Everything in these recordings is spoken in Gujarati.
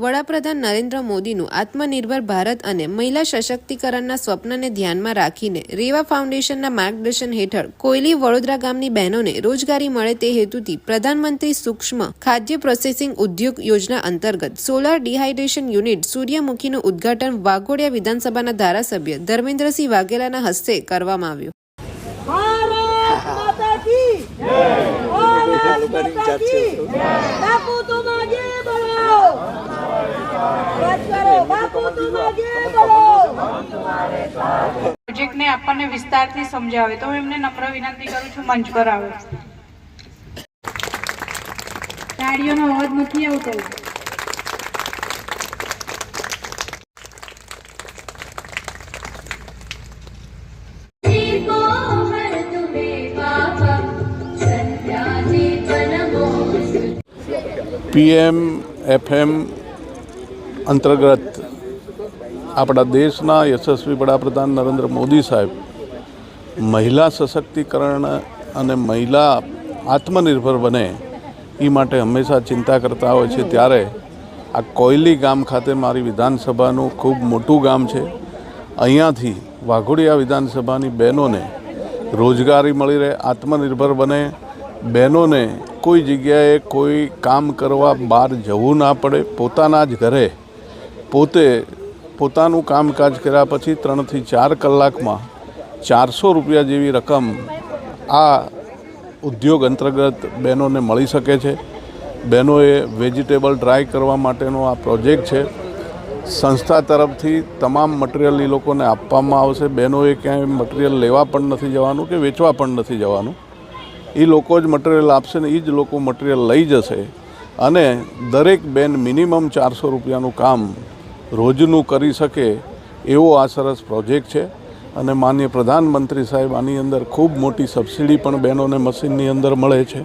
વડાપ્રધાન નરેન્દ્ર મોદીનું આત્મનિર્ભર ભારત અને મહિલા સશક્તિકરણના સ્વપ્નને ધ્યાનમાં રાખીને રેવા ફાઉન્ડેશનના માર્ગદર્શન હેઠળ કોયલી વડોદરા ગામની બહેનોને રોજગારી મળે તે હેતુથી પ્રધાનમંત્રી સૂક્ષ્મ ખાદ્ય પ્રોસેસિંગ ઉદ્યોગ યોજના અંતર્ગત સોલાર ડિહાઇડ્રેશન યુનિટ સૂર્યમુખીનું ઉદ્ઘાટન વાઘોડિયા વિધાનસભાના ધારાસભ્ય ધર્મેન્દ્રસિંહ વાઘેલાના હસ્તે કરવામાં આવ્યું. પ્રોજેક્ટને આપણને વિસ્તારથી સમજાવે. તો હું એમને નમ્ર વિનંતી કરું છું મંચ પર આવે. તાળીઓનો અવાજ નથી આવતો. પીએમ એફએમ અંતર્ગત આપણા દેશના યશસ્વી વડાપ્રધાન નરેન્દ્ર મોદી સાહેબ મહિલા સશક્તિકરણ અને મહિલા આત્મનિર્ભર બને એ માટે હંમેશા ચિંતા કરતા હોય છે. ત્યારે આ કોયલી ગામ ખાતે મારી વિધાનસભાનું ખૂબ મોટું ગામ છે. અહીંયાથી વાઘોડિયા વિધાનસભાની બહેનોને રોજગારી મળી રહે, આત્મનિર્ભર બને. બહેનોને કોઈ જગ્યાએ કોઈ કામ કરવા બહાર જવું ના પડે, પોતાના જ ઘરે પોતે પોતાનું કામકાજ કર્યા પછી ત્રણથી ચાર કલાકમાં ચારસો રૂપિયા જેવી રકમ આ ઉદ્યોગ અંતર્ગત બહેનોને મળી શકે છે. બહેનોએ વેજીટેબલ ડ્રાય કરવા માટેનો આ પ્રોજેક્ટ છે. સંસ્થા તરફથી તમામ મટીરિયલ એ લોકોને આપવામાં આવશે. બહેનોએ ક્યાંય મટીરિયલ લેવા પણ નથી જવાનું કે વેચવા પણ નથી જવાનું. એ લોકો જ મટીરિયલ આપશે ને એ જ લોકો મટીરિયલ લઈ જશે. અને દરેક બેન મિનિમમ ચારસો રૂપિયાનું કામ રોજનું કરી શકે એવો આ સરસ પ્રોજેક્ટ છે. અને માન્ય પ્રધાનમંત્રી સાહેબ આની અંદર ખૂબ મોટી સબસિડી પણ બહેનોને મશીનની અંદર મળે છે.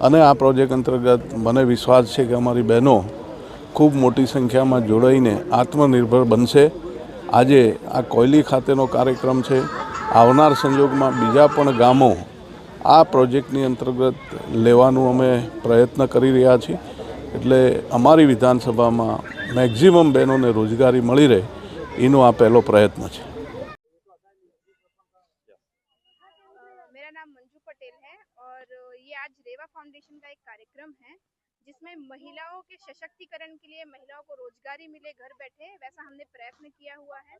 અને આ પ્રોજેક્ટ અંતર્ગત મને વિશ્વાસ છે કે અમારી બહેનો ખૂબ મોટી સંખ્યામાં જોડાઈને આત્મનિર્ભર બનશે. આજે આ કોયલી ખાતેનો કાર્યક્રમ છે. આવનાર સંજોગમાં બીજા પણ ગામો આ પ્રોજેક્ટની અંતર્ગત લેવાનું અમે પ્રયત્ન કરી રહ્યા છીએ. એટલે અમારી વિધાનસભામાં મેક્ઝિમમ બહેનોને રોજગારી મળી રહે એનો આ પહેલો પ્રયત્ન છે मेरा नाम मंजू पटेल है और ये आज रेवा फाउंडेशन का एक कार्यक्रम है जिसमें महिलाओं के सशक्तिकरण के लिए महिलाओं को रोजगारी मिले घर बैठे वैसा हमने प्रयत्न किया हुआ है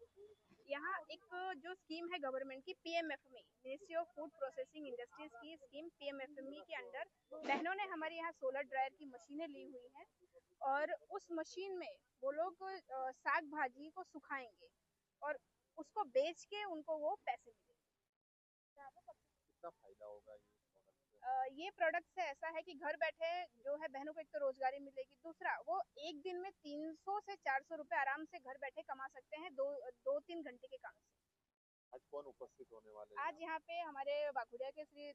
यहाँ एक जो स्कीम है गवर्नमेंट की PMFME ministry of food processing industries की स्कीम पीएमएफएमई के अंडर बहनों ने हमारे यहाँ सोलर ड्रायर की मशीनें ली हुई हैं और उस मशीन में वो लोग साग भाजी को सुखाएँगे और उसको बेच के उनको वो पैसे मिलेंगे। अ, ये? प्रोडक्ट से ऐसा है कि घर बैठे जो है बहनों को एक तो रोजगारी मिलेगी दूसरा वो एक दिन में 300 से 400 रुपए आराम से घर बैठे कमा सकते हैं दो दो तीन घंटे के काम से। आज कौन उपस्थित होने वाले हैं आज यहाँ? पे हमारे बाघुरिया के श्री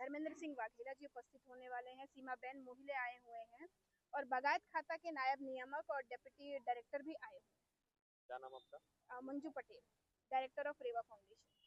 धर्मेंद्र सिंह वाघेला जी उपस्थित होने वाले हैं सीमा बहन मोहिले आए हुए हैं और बागायत खाता के नायब नियामक और डेप्यूटी डायरेक्टर भी आए हुए क्या नाम आपका? Manju Patel director of Reva foundation